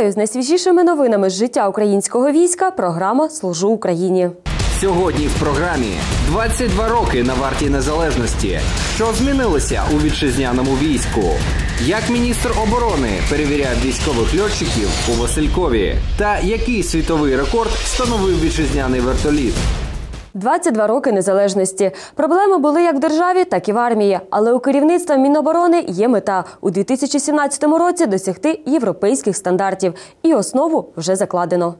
Вітаю з найсвіжішими новинами з життя українського війська. Програма Служу Україні. Сьогодні в програмі 22 роки на варті незалежності. Що змінилося у вітчизняному війську? Як міністр оборони перевіряв військових льотчиків у Василькові? Та який світовий рекорд встановив вітчизняний вертоліт? 22 роки незалежності. Проблеми були як в державі, так і в армії. Але у керівництва Міноборони є мета у 2017 році досягти європейських стандартів. І основу вже закладено.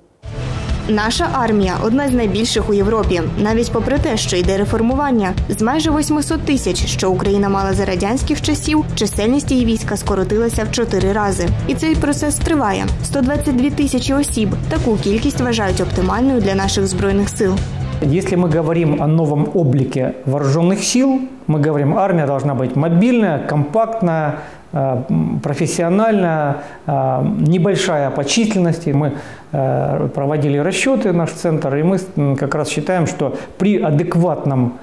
Наша армія одна з найбільших у Європі, навіть попри те, що йде реформування. З майже 800 тисяч, що Україна мала за радянських часів, чисельність її війська скоротилася в чотири рази. І цей процес триває. 122 тисячі осіб. Таку кількість вважають оптимальною для наших збройних сил. Если мы говорим о новом облике вооруженных сил, мы говорим, армия должна быть мобильная, компактная, э, профессиональная, э, небольшая по численности. Мы э, проводили расчеты, наш центр, и мы как раз считаем, что при адекватном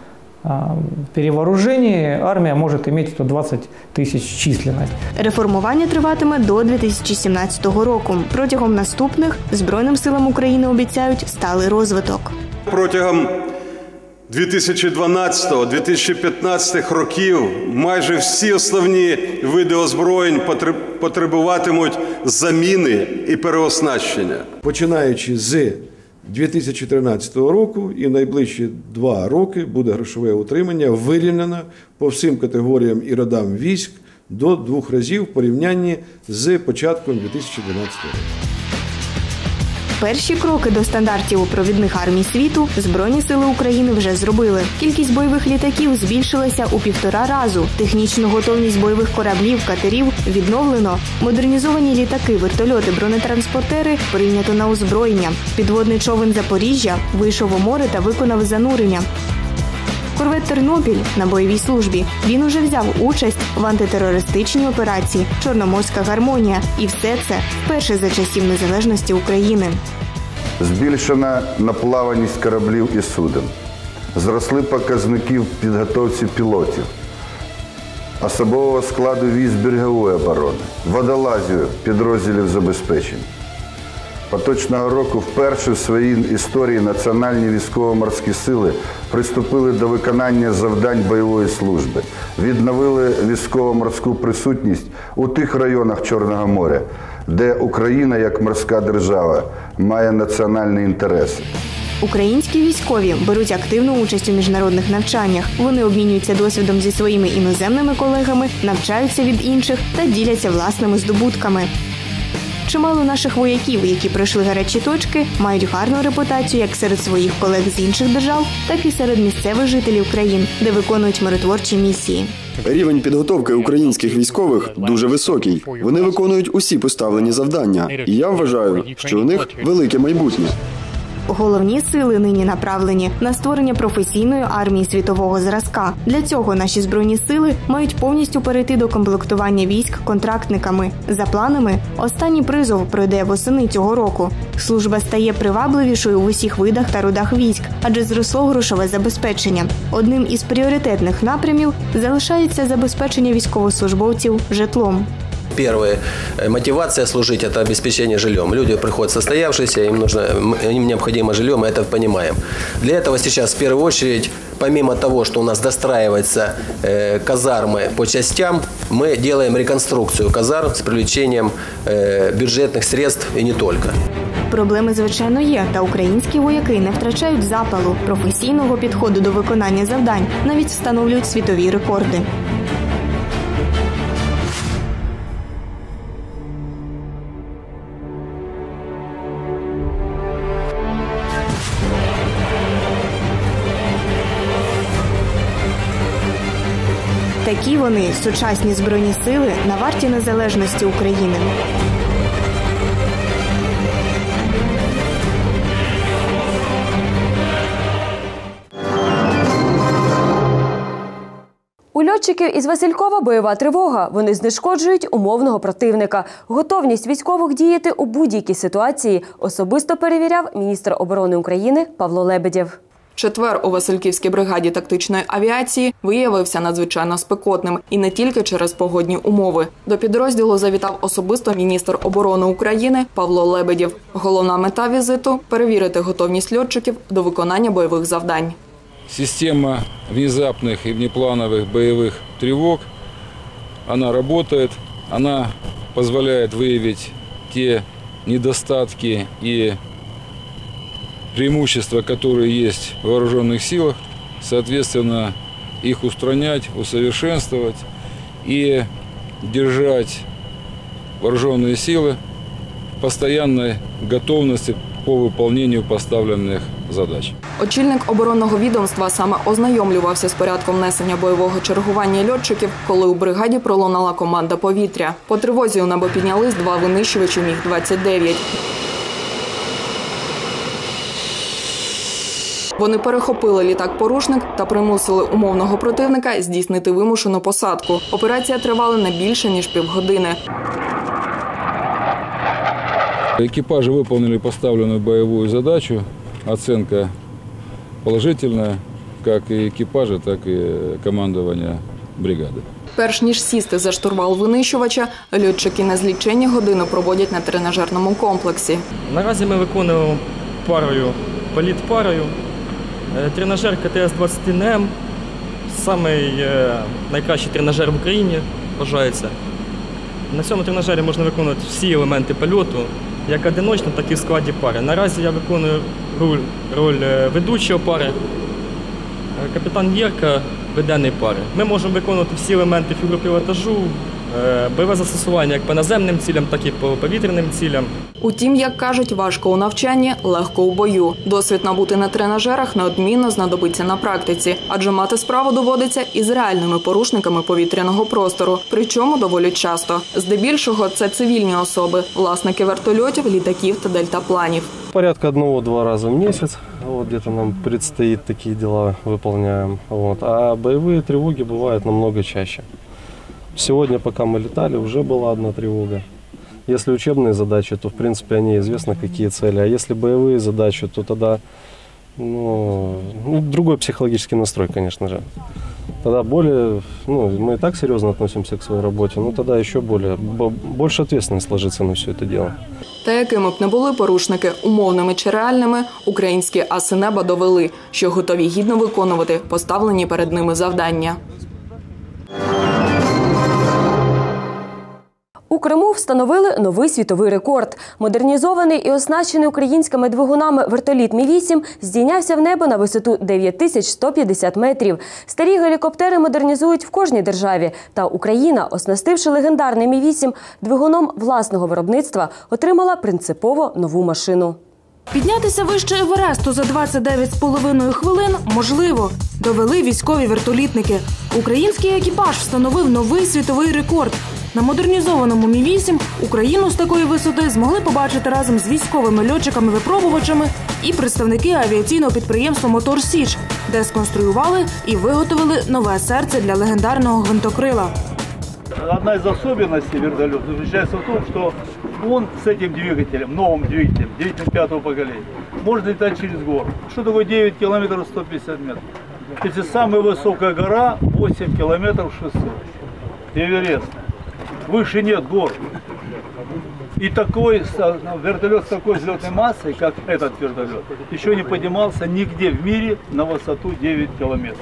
перевооружении армия может иметь 120 тысяч численность. Реформування триватиме до 2017 року. Протягом наступних збройним силам України обіцяють сталий розвиток. Протягом 2012-2015 років майже всі основні види озброєнь потребуватимуть заміни і переоснащення. починаючи з 2013 року і найближчі два роки буде грошове утримання вирівняно по всім категоріям і родам військ до двох разів в порівнянні з початком 2012 року. Перші кроки до стандартів у провідних армій світу Збройні сили України вже зробили. Кількість бойових літаків збільшилася у півтора разу. Технічну готовність бойових кораблів, катерів відновлено. Модернізовані літаки, вертольоти, бронетранспортери прийнято на озброєння. Підводний човен Запоріжжя вийшов у море та виконав занурення. Корвет Тернопіль на бойовій службі. Він уже взяв участь в антитерористичній операції Чорноморська гармонія. І все це вперше за часів незалежності України. Збільшена наплаваність кораблів і суден. Зросли показники в підготовці пілотів, особового складу військ берегової оборони, водолазію підрозділів забезпечень. Поточного року вперше в своїй історії Національні військово-морські сили приступили до виконання завдань бойової служби, відновили військово-морську присутність у тих районах Чорного моря, де Україна як морська держава має національні інтереси. Українські військові беруть активну участь у міжнародних навчаннях. Вони обмінюються досвідом зі своїми іноземними колегами, навчаються від інших та діляться власними здобутками. Чимало наших вояків, які пройшли гарячі точки, мають гарну репутацію як серед своїх колег з інших держав, так і серед місцевих жителів країн, де виконують миротворчі місії. Рівень підготовки українських військових дуже високий. Вони виконують усі поставлені завдання. І я вважаю, що у них велике майбутнє. Головні сили нині направлені на створення професійної армії світового зразка. Для цього наші збройні сили мають повністю перейти до комплектування військ контрактниками. За планами, останній призов пройде восени цього року. Служба стає привабливішою в усіх видах та родах військ, адже зросло грошове забезпечення. Одним із пріоритетних напрямів залишається забезпечення військовослужбовців житлом. Первая э, мотивация служить – это обеспечение жильем. Люди приходят состоявшиеся, им, нужно, м, им необходимо жилье, мы это понимаем. Для этого сейчас в первую очередь, помимо того, что у нас достраиваются э, казармы по частям, мы делаем реконструкцию казарм с привлечением э, бюджетных средств и не только. Проблеми, звичайно, є, та українські вояки не втрачають запалу, професійного підходу до виконання завдань, навіть встановлюють світові рекорди. Такі вони сучасні збройні сили на варті незалежності України. У льотчиків із Василькова бойова тривога. Вони знешкоджують умовного противника. Готовність військових діяти у будь-якій ситуації особисто перевіряв міністр оборони України Павло Лебедєв. Четвер у Васильківській бригаді тактичної авіації виявився надзвичайно спекотним і не тільки через погодні умови. До підрозділу завітав особисто міністр оборони України Павло Лебедєв. Головна мета візиту перевірити готовність льотчиків до виконання бойових завдань. Система внезапных и внеплановых боевых тревог, она работает, она позволяет выявить те недостатки и преимущества, которые есть в вооруженных силах, соответственно, их устранять, усовершенствовать и держать вооруженные силы в постоянной готовности по выполнению поставленных задач. Очільник оборонного відомства саме ознайомлювався з порядком несення бойового чергування льотчиків, коли у бригаді пролунала команда повітря. По тривозі у небо піднялись два винищувачі Міг-29. Вони перехопили літак-порушник та примусили умовного противника здійснити вимушену посадку. Операція тривала не більше ніж півгодини. Экипажи выполнили поставленную боевую задачу. Оценка положительная, как и экипажа, так и командования бригады. Перш ніж сісти за штурвал винищувача, льотчики незліченні години проводять на тренажерному комплексі. Наразі ми виконуємо парою, політ парою. Е, Тренажер КТС-21М, самий е, найкращий тренажер в Україні, вважається. На цьому тренажері можна виконувати всі елементи польоту, як одиночно, так і в складі пари. Наразі я виконую роль, роль е, ведучого пари. Капітан Єрка ведений пари. Ми можемо виконувати всі елементи фігуропілотажу, е, бойове застосування як по наземним цілям, так і по повітряним цілям. Утім, як кажуть, важко у навчанні, легко у бою. Досвід набути на тренажерах неодмінно знадобиться на практиці, адже мати справу доводиться із реальними порушниками повітряного простору, причому доволі часто. Здебільшого це цивільні особи, власники вертольотів, літаків та дельтапланів. Порядка одного-два раза в месяц. Вот где-то нам предстоит такие дела выполняем. Вот. А боевые тревоги бывают намного чаще. Сегодня, пока мы летали, уже была одна тревога. Если учебные задачи, то в принципе они известно какие цели. А если боевые задачи, то тогда ну, ну, другой психологический настрой, конечно же. Тогда более, ну, мы и так серьезно относимся к своей работе, но тогда еще более, бо- больше ответственность ложится на все это дело. Та якими б не були порушники, умовними чи реальними, українські аси неба довели, що готові гідно виконувати поставлені перед ними завдання. У Криму встановили новий світовий рекорд. Модернізований і оснащений українськими двигунами вертоліт Мі-8 здійнявся в небо на висоту 9150 метрів. Старі гелікоптери модернізують в кожній державі. Та Україна, оснастивши легендарний Мі-8 двигуном власного виробництва, отримала принципово нову машину. Піднятися вище Евересту за 29,5 хвилин можливо. Довели військові вертолітники. Український екіпаж встановив новий світовий рекорд. На модернізованому Мі-8 Україну з такої висоти змогли побачити разом з військовими льотчиками-випробувачами і представники авіаційного підприємства Мотор Січ, де сконструювали і виготовили нове серце для легендарного гвинтокрила. Одна из особенностей вертолета заключается в том, что он с этим двигателем, новым двигателем, двигателем пятого поколения, может летать через гору. Что такое 9 километров 150 метров? Если самая высокая гора 8 километров 600. Эверест. Выше нет гор. И такой вертолет с такой взлетной массой, как этот вертолет, еще не поднимался нигде в мире на высоту 9 километров.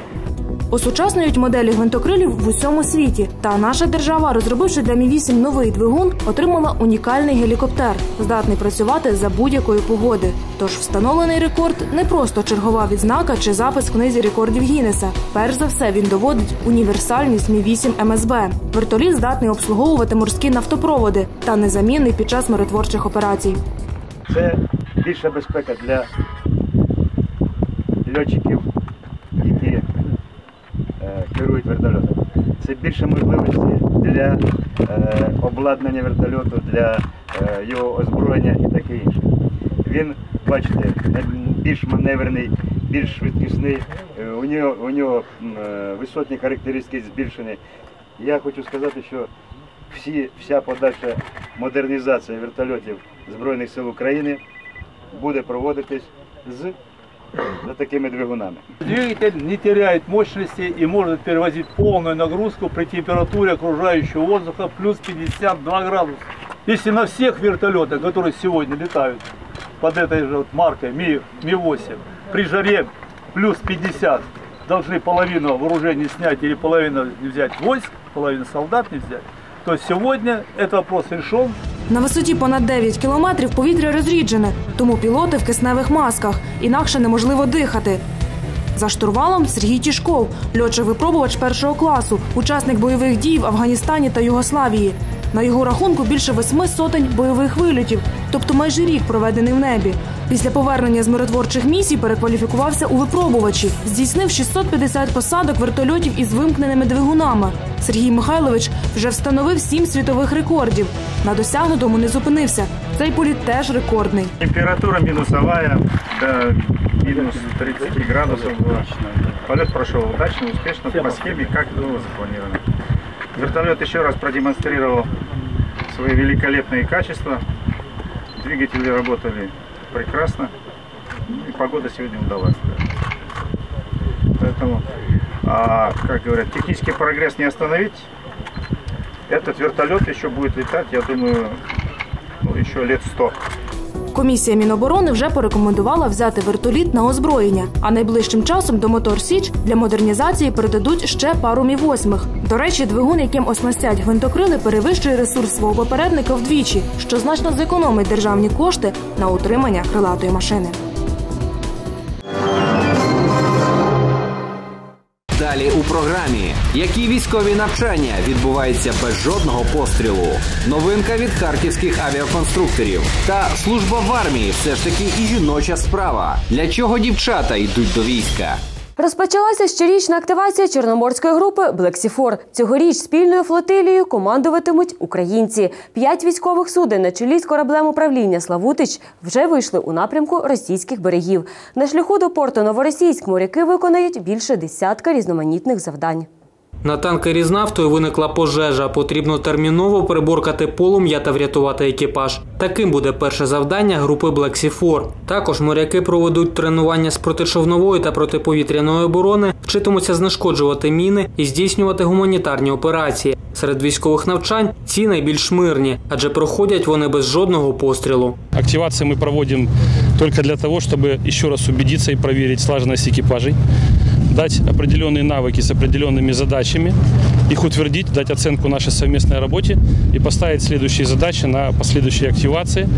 Осучаснюють моделі гвинтокрилів в усьому світі. Та наша держава, розробивши для Мі-8 новий двигун, отримала унікальний гелікоптер, здатний працювати за будь-якої погоди. Тож встановлений рекорд не просто чергова відзнака чи запис в книзі рекордів Гіннеса. Перш за все він доводить універсальність Мі-8 МСБ. Вертоліт здатний обслуговувати морські нафтопроводи та незамінний під час миротворчих операцій. Це більша безпека для льотчиків, керують вертольотом. Це більше можливості для е, обладнання вертольоту, для е, його озброєння і таке інше. Він, бачите, більш маневрений, більш швидкісний, е, у нього, у нього е, висотні характеристики збільшені. Я хочу сказати, що всі, вся подальша модернізація вертольотів Збройних сил України буде проводитись з за такими двигунами. Двигатель не теряет мощности и может перевозить полную нагрузку при температуре окружающего воздуха плюс 52 градуса. Если на всех вертолетах, которые сегодня летают под этой же вот маркой Ми, Ми-8, при жаре плюс 50 должны половину вооружения снять или половину взять войск, половину солдат не взять, то сегодня этот вопрос решен. На висоті понад 9 кілометрів повітря розріджене, тому пілоти в кисневих масках. Інакше неможливо дихати. За штурвалом Сергій Тішков, льотчик-випробувач першого класу, учасник бойових дій в Афганістані та Югославії. На його рахунку більше восьми сотень бойових вильотів, тобто майже рік проведений в небі. Після повернення з миротворчих місій перекваліфікувався у випробувачі, здійснив 650 посадок вертольотів із вимкненими двигунами. Сергій Михайлович вже встановив сім світових рекордів. На досягнутому не зупинився. Цей політ теж рекордний. Температура минусовая до минус 30 градусов была. Полет прошел удачно, успешно, по схеме, как было запланировано. Вертолет еще раз продемонстрировал свои великолепные качества. Двигатели работали прекрасно. И погода сегодня удалась. Поэтому, а, как говорят, технический прогресс не остановить. Этот вертолет еще будет летать, я думаю, ну, еще лет 100. Комісія Міноборони вже порекомендувала взяти вертоліт на озброєння, а найближчим часом до Мотор Січ для модернізації передадуть ще пару мі восьмих. До речі, двигун, яким оснастять гвинтокрили, перевищує ресурс свого попередника вдвічі, що значно зекономить державні кошти на утримання крилатої машини. Далі у програмі, які військові навчання відбуваються без жодного пострілу, новинка від харківських авіаконструкторів та служба в армії все ж таки і жіноча справа. Для чого дівчата йдуть до війська? Розпочалася щорічна активація чорноморської групи Блексіфор. Цьогоріч спільною флотилією командуватимуть українці. П'ять військових суден на чолі з кораблем управління Славутич вже вийшли у напрямку російських берегів. На шляху до порту Новоросійськ моряки виконають більше десятка різноманітних завдань. На танкері з нафтою виникла пожежа. Потрібно терміново приборкати полум'я та врятувати екіпаж. Таким буде перше завдання групи Black Sea 4. Також моряки проведуть тренування з протичовнової та протиповітряної оборони, вчитимуться знешкоджувати міни і здійснювати гуманітарні операції. Серед військових навчань ці найбільш мирні, адже проходять вони без жодного пострілу. Активацию мы проводим только для того, чтобы еще раз убедиться и проверить слаженность экипажей, дать определенные навыки с определенными задачами, их утвердить, дать оценку нашей совместной работе и поставить следующие задачи на последующие активации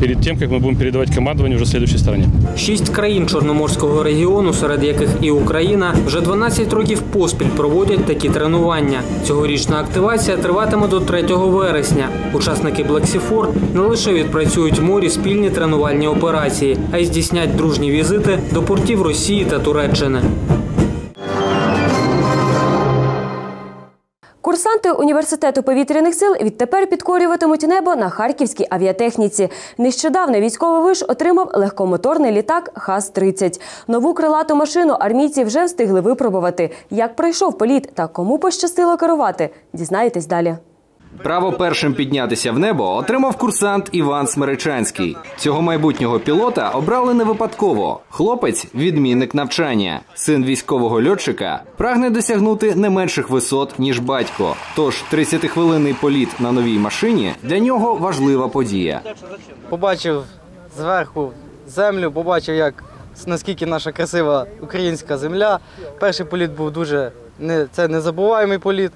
перед тем, как мы будем передавать командование уже следующей стороне. Шість країн Чорноморського регіону, серед яких і Україна, вже 12 років поспіль проводять такі тренування. Цьогорічна активація триватиме до 3 вересня. Учасники Black Sea 4 не лише відпрацюють в морі спільні тренувальні операції, а й здійснять дружні візити до портів Росії та Туреччини. Курсанти університету повітряних сил відтепер підкорюватимуть небо на харківській авіатехніці. Нещодавно військовий виш отримав легкомоторний літак ХАС-30. Нову крилату машину армійці вже встигли випробувати. Як пройшов політ та кому пощастило керувати, дізнаєтесь далі. Право першим піднятися в небо отримав курсант Іван Смеречанський. Цього майбутнього пілота обрали не випадково. Хлопець відмінник навчання. Син військового льотчика прагне досягнути не менших висот, ніж батько. Тож 30-хвилинний політ на новій машині для нього важлива подія. побачив зверху землю, побачив, як наскільки наша красива українська земля. Перший політ був дуже не, це незабуваємий політ.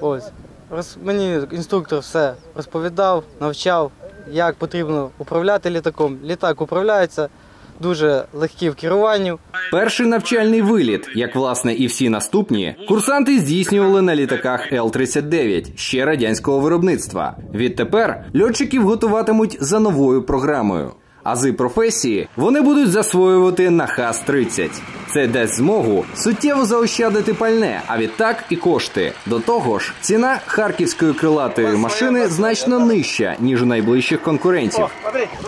Ось. Роз, мені інструктор все розповідав, навчав, як потрібно управляти літаком. Літак управляється дуже легкий в керуванні. Перший навчальний виліт, як власне і всі наступні, курсанти здійснювали на літаках Л-39 ще радянського виробництва. Відтепер льотчиків готуватимуть за новою програмою Ази професії вони будуть засвоювати на ХАС-30. Це дасть змогу суттєво заощадити пальне, а відтак і кошти. До того ж, ціна харківської крилатої машини значно нижча ніж у найближчих конкурентів.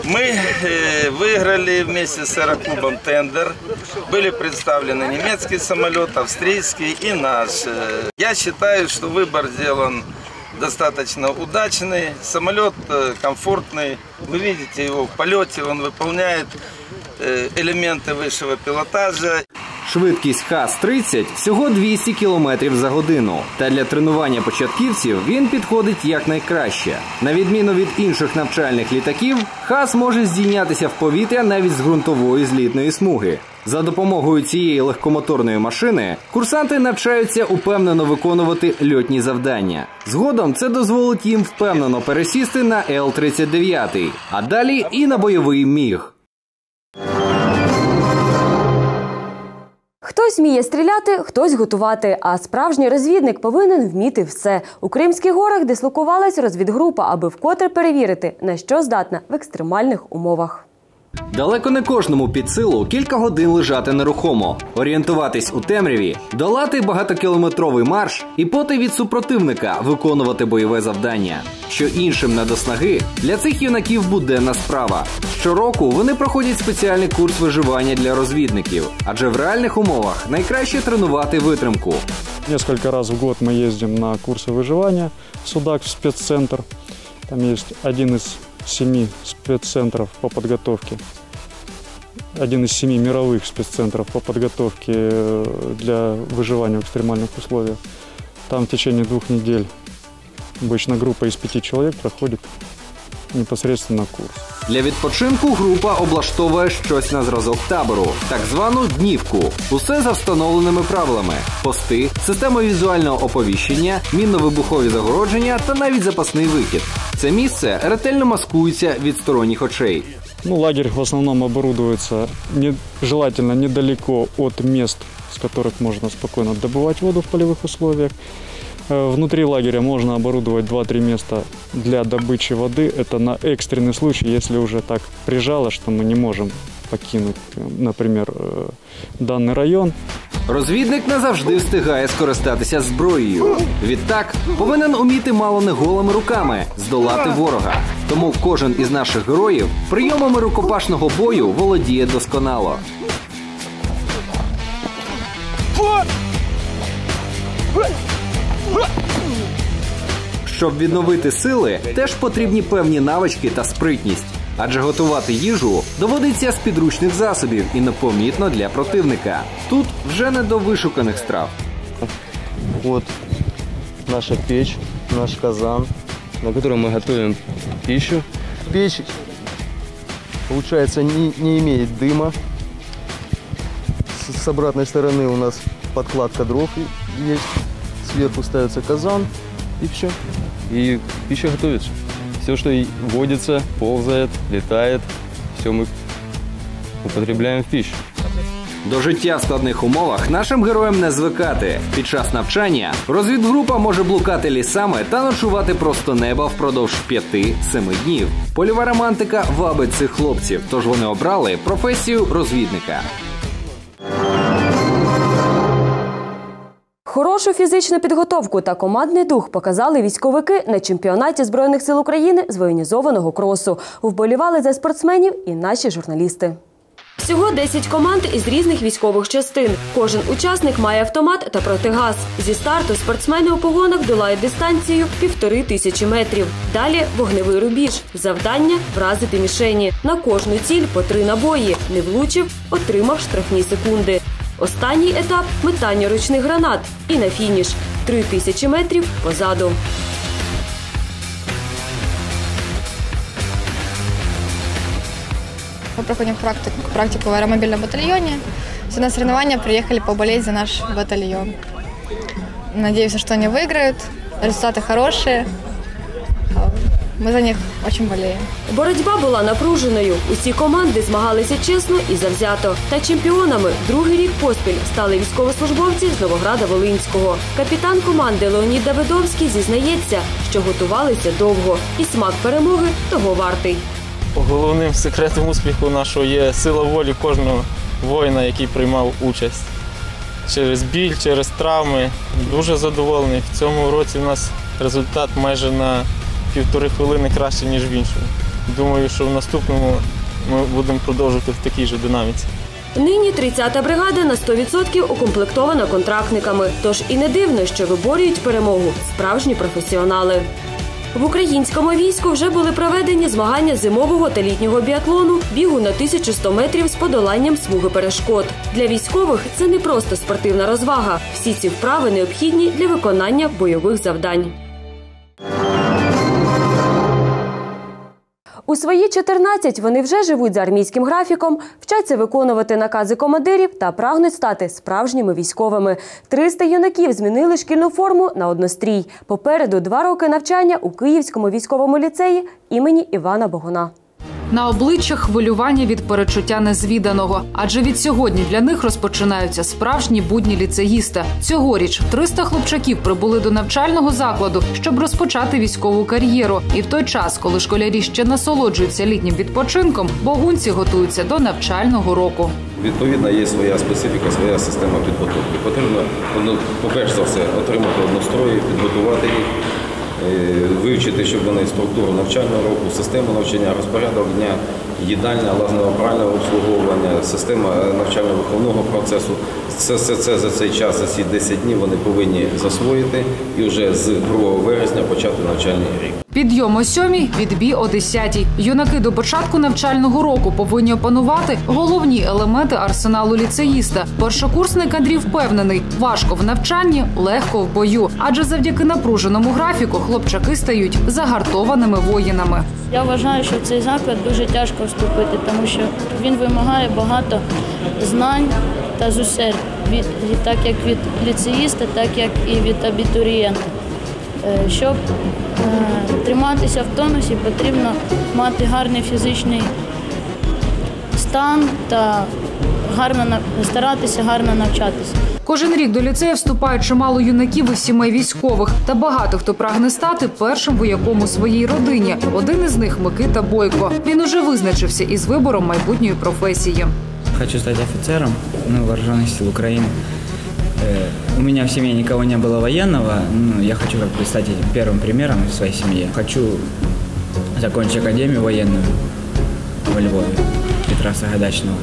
Мы э, выиграли вместе с аэроклубом тендер. Были представлены немецкий самолет, австрийский и наш. Э, Я считаю, что выбор сделан достаточно удачный. Самолет э, комфортный. Вы видите его в полете, он выполняет э, элементы высшего пилотажа. Швидкість ХАС-30 всього 200 км за годину. Та для тренування початківців він підходить якнайкраще. На відміну від інших навчальних літаків, ХАС може здійнятися в повітря навіть з ґрунтової злітної смуги. За допомогою цієї легкомоторної машини курсанти навчаються упевнено виконувати льотні завдання. Згодом це дозволить їм впевнено пересісти на Л-39, а далі і на бойовий міг. Хтось вміє стріляти, хтось готувати. А справжній розвідник повинен вміти все. У Кримських горах дислокувалась розвідгрупа, аби вкотре перевірити, на що здатна в екстремальних умовах. Далеко не кожному під силу кілька годин лежати нерухомо, орієнтуватись у темряві, долати багатокілометровий марш і поти від супротивника виконувати бойове завдання. Що іншим не до снаги, для цих юнаків буденна справа. Щороку вони проходять спеціальний курс виживання для розвідників, адже в реальних умовах найкраще тренувати витримку. Несколько раз в год мы ездим на курсы выживания в Судак в спеццентр. Там есть один из Семи спеццентров по подготовке, один из семи мировых спеццентров по подготовке э, для выживания в экстремальных условиях. Там в течение двух недель обычно группа из пяти человек проходит непосредственно курс. Для відпочинку група облаштовує щось на зразок табору, так звану днівку. Усе за встановленими правилами: пости, система візуального оповіщення, мінно-вибухові загородження та навіть запасний вихід. Це місце ретельно маскується від сторонніх очей. Ну, лагерь в основном оборудуется не, желательно недалеко от мест, с которых можно спокойно добывать воду в полевых условиях. Э, Внутри лагеря можно оборудовать 2-3 места для добычи воды. Это на экстренный случай, если уже так прижало, что мы не можем покинуть, э, например, э, данный район. Розвідник не завжди встигає скористатися зброєю. Відтак повинен уміти мало не голими руками здолати ворога. Тому кожен із наших героїв прийомами рукопашного бою володіє досконало. Щоб відновити сили, теж потрібні певні навички та спритність. Адже готувати їжу доводиться з підручних засобів і непомітно для противника. Тут вже не до вишуканих страв. Вот наша печь, наш казан, на котором мы готовим пищу. Печь, получается, не, не имеет дыма. С, с обратной стороны у нас подкладка дров и- есть. Сверху ставится казан и все. И пища готовится. Все, что водится, ползает, летает, все мы употребляем в пищу. До життя в складних умовах нашим героям не звикати. Під час навчання розвідгрупа може блукати лісами та ночувати просто неба впродовж 5-7 днів. Польова романтика вабить цих хлопців, тож вони обрали професію розвідника. Хорошу фізичну підготовку та командний дух показали військовики на чемпіонаті збройних сил України з воєнізованого кросу. Вболівали за спортсменів і наші журналісти. Всього 10 команд із різних військових частин. Кожен учасник має автомат та протигаз. Зі старту спортсмени у погонах долають дистанцію півтори тисячі метрів. Далі вогневий рубіж. Завдання вразити мішені. На кожну ціль по три набої. Не влучив, отримав штрафні секунди. Останній етап метання ручних гранат. І на фініш три тисячі метрів позаду. Мы проходим практику, практику в аэромобильном батальоне. Все на соревнования приехали поболеть за наш батальон. Надеемся, что они выиграют. Результаты хорошие. Мы за них очень болеем. Боротьба була напруженою. Усі команди змагалися чесно і завзято. Та чемпіонами другий рік поспіль стали військовослужбовці з Новограда Волинського. Капітан команди Леонід Давидовський зізнається, що готувалися довго, і смак перемоги того вартий. Головним секретом успіху нашого є сила волі кожного воїна, який приймав участь. Через біль, через травми. Дуже задоволений. В цьому році у нас результат майже на півтори хвилини краще, ніж в іншому. Думаю, що в наступному ми будемо продовжувати в такій же динаміці. Нині 30-та бригада на 100% укомплектована контрактниками. Тож і не дивно, що виборюють перемогу справжні професіонали. В українському війську вже були проведені змагання зимового та літнього біатлону, бігу на 1100 метрів з подоланням смуги перешкод. Для військових це не просто спортивна розвага. Всі ці вправи необхідні для виконання бойових завдань. У свої 14 вони вже живуть за армійським графіком, вчаться виконувати накази командирів та прагнуть стати справжніми військовими. 300 юнаків змінили шкільну форму на однострій. Попереду два роки навчання у Київському військовому ліцеї імені Івана Богуна. На обличчях хвилювання від перечуття незвіданого, адже від сьогодні для них розпочинаються справжні будні ліцеїста. Цьогоріч 300 хлопчаків прибули до навчального закладу, щоб розпочати військову кар'єру. І в той час, коли школярі ще насолоджуються літнім відпочинком, богунці готуються до навчального року. Відповідно, є своя специфіка, своя система підготовки. Потрібно, ну, по-перше за все, отримати однострої, підготувати їх, вивчити, щоб вони структуру навчального року, систему навчання, розпорядок дня, їдальня, лазново-пральне обслуговування, система навчально-виховного процесу. Це все це за цей час, за ці 10 днів вони повинні засвоїти і вже з 2 вересня почати навчальний рік. Підйом о сьомій, відбій о десятій. Юнаки до початку навчального року повинні опанувати головні елементи арсеналу ліцеїста. Першокурсник Андрій впевнений, важко в навчанні, легко в бою. Адже завдяки напруженому графіку хлопчаки стають загартованими воїнами. Я вважаю, що в цей заклад дуже тяжко вступити, тому що він вимагає багато знань та зусиль, так як від ліцеїста, так як і від абітурієнта. Е, Щоб е, триматися в тонусі, потрібно мати гарний фізичний стан та гарно старатися гарно навчатися. Кожен рік до ліцею вступають чимало юнаків із сімей військових, та багато хто прагне стати першим вояком у своїй родині. Один із них Микита Бойко. Він уже визначився із вибором майбутньої професії. Хочу стать офицером ну, вооруженных сил Украины. Э, У меня в семье никого не было военного. Ну, я хочу как бы стать первым примером в своей семье. Хочу закончить академию военную во Львове Петра Сагайдачного.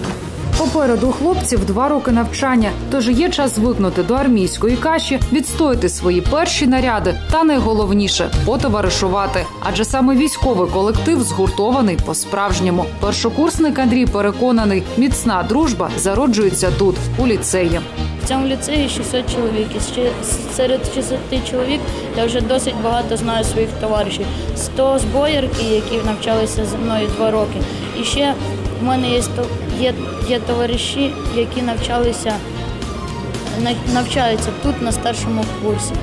Попереду хлопців два роки навчання, тож є час звикнути до армійської каші, відстояти свої перші наряди та найголовніше потоваришувати. Адже саме військовий колектив згуртований по-справжньому. Першокурсник Андрій переконаний, міцна дружба зароджується тут, у ліцеї. Цьому ліцеї 600 чоловік. І серед 600 чоловік я вже досить багато знаю своїх товаришів. 100 з боярки, які навчалися зі мною два роки. І ще в мене є, є, є товариші, які навчалися, навчаються тут на старшому курсі.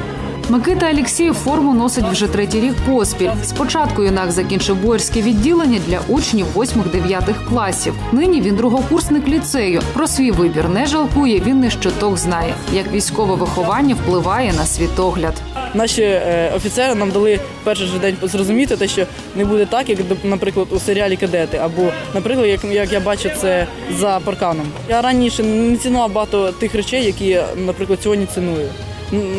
Микита Алєксєєв форму носить вже третій рік поспіль. Спочатку юнак закінчив боярське відділення для учнів 8-9 класів. Нині він другокурсник ліцею. Про свій вибір не жалкує. Він не щоток знає, як військове виховання впливає на світогляд. Наші е, офіцери нам дали перший же день зрозуміти, те, що не буде так, як, наприклад, у серіалі Кадети, або, наприклад, як, як я бачу це за парканом. Я раніше не цінував багато тих речей, які, наприклад, сьогодні ціную.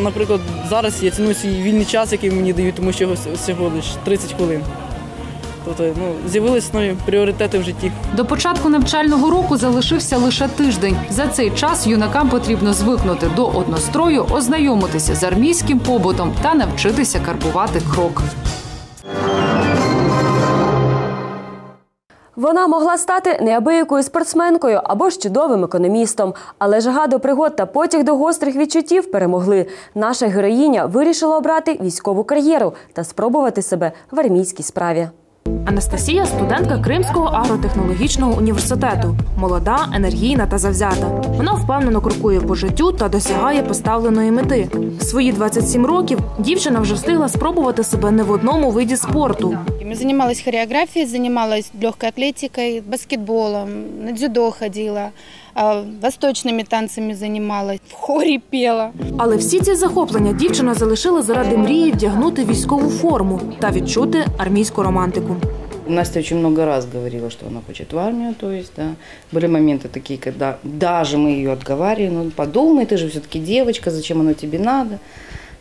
Наприклад, зараз я ціную свій вільний час, який мені дають, тому що його всього лише 30 хвилин. Тобто ну, з'явилися нові пріоритети в житті. До початку навчального року залишився лише тиждень. За цей час юнакам потрібно звикнути до однострою, ознайомитися з армійським побутом та навчитися карбувати крок. Вона могла стати неабиякою спортсменкою або ж чудовим економістом, але жага до пригод та потяг до гострих відчуттів перемогли. Наша героїня вирішила обрати військову кар'єру та спробувати себе в армійській справі. Анастасія студентка Кримського агротехнологічного університету. Молода, енергійна та завзята. Вона впевнено крокує по життю та досягає поставленої мети. В свої 27 років дівчина вже встигла спробувати себе не в одному виді спорту. Я занималась хореографией, занималась легкой атлетикой, баскетболом, на дзюдо ходила, а, восточными танцами занималась, в хоре пела. Але всі ці захоплення дівчина залишила заради мрії вдягнути військову форму та відчути армійську романтику. Настя очень много раз говорила, что она хочет в армию, то есть, да. Были моменты такие, когда даже мы ее отговаривали, ну подумай, ты же все-таки девочка, зачем оно тебе надо?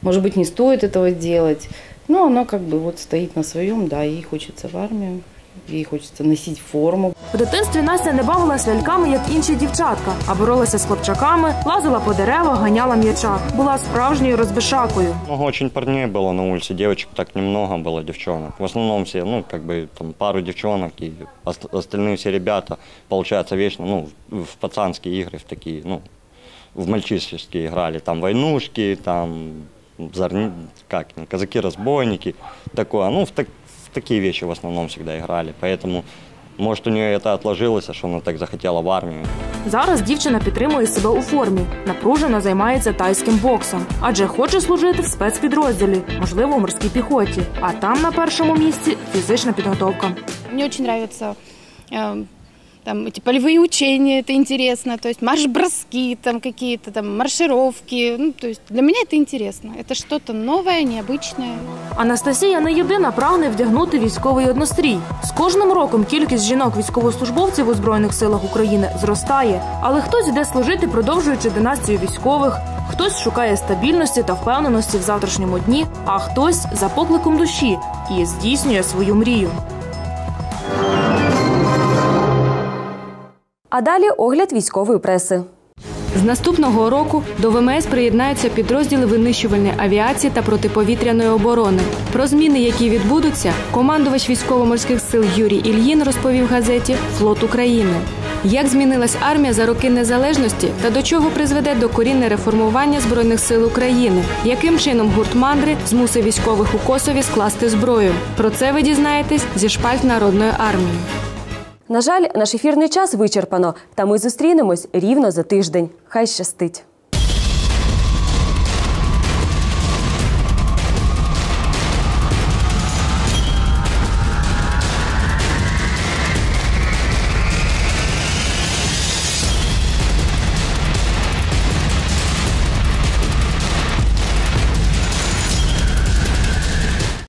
Может быть, не стоит этого делать. Но она как бы вот стоит на своем, да, ей хочется в армию. ей хочется носить форму. В дитинстві Настя не бавилась ляльками, як інші дівчатка, а боролася з хлопчаками, лазила по деревах, ганяла м'яча. Була справжньою розбишакою. Много очень парней было на улице, девочек так немного было, девчонок. В основном все, ну, как бы, там, пару девчонок и ост- остальные все ребята, получается, вечно, ну, в в пацанские игры, в такие, ну, в мальчишеские играли, там, войнушки, там, зорни, как, казаки-разбойники, такое, ну, в, так- в такие вещи в основном всегда играли, поэтому, может, у нее это отложилось, а что она так захотела в армию. Зараз дівчина підтримує себе у формі, напружено займається тайським боксом, адже хоче служити в спецпідрозділі, можливо, у морській піхоті. А там на першому місці фізична підготовка. Мне очень нравятся э, там эти полевые учения, это интересно, то есть марш-броски, там какие-то там маршировки, ну, то есть для меня это интересно, это что-то новое, необычное. Анастасія не єдина прагне вдягнути військовий однострій. З кожним роком кількість жінок-військовослужбовців у збройних силах України зростає. Але хтось йде служити, продовжуючи династію військових, хтось шукає стабільності та впевненості в завтрашньому дні, а хтось за покликом душі і здійснює свою мрію. А далі огляд військової преси. З наступного року до ВМС приєднаються підрозділи винищувальної авіації та протиповітряної оборони. Про зміни, які відбудуться, командувач військово-морських сил Юрій Ільїн розповів газеті Флот України. Як змінилась армія за роки незалежності та до чого призведе докорінне реформування збройних сил України? Яким чином гурт мандри змусив військових у Косові скласти зброю? Про це ви дізнаєтесь зі шпальт народної армії. На жаль, наш ефірний час вичерпано, та ми зустрінемось рівно за тиждень. Хай щастить!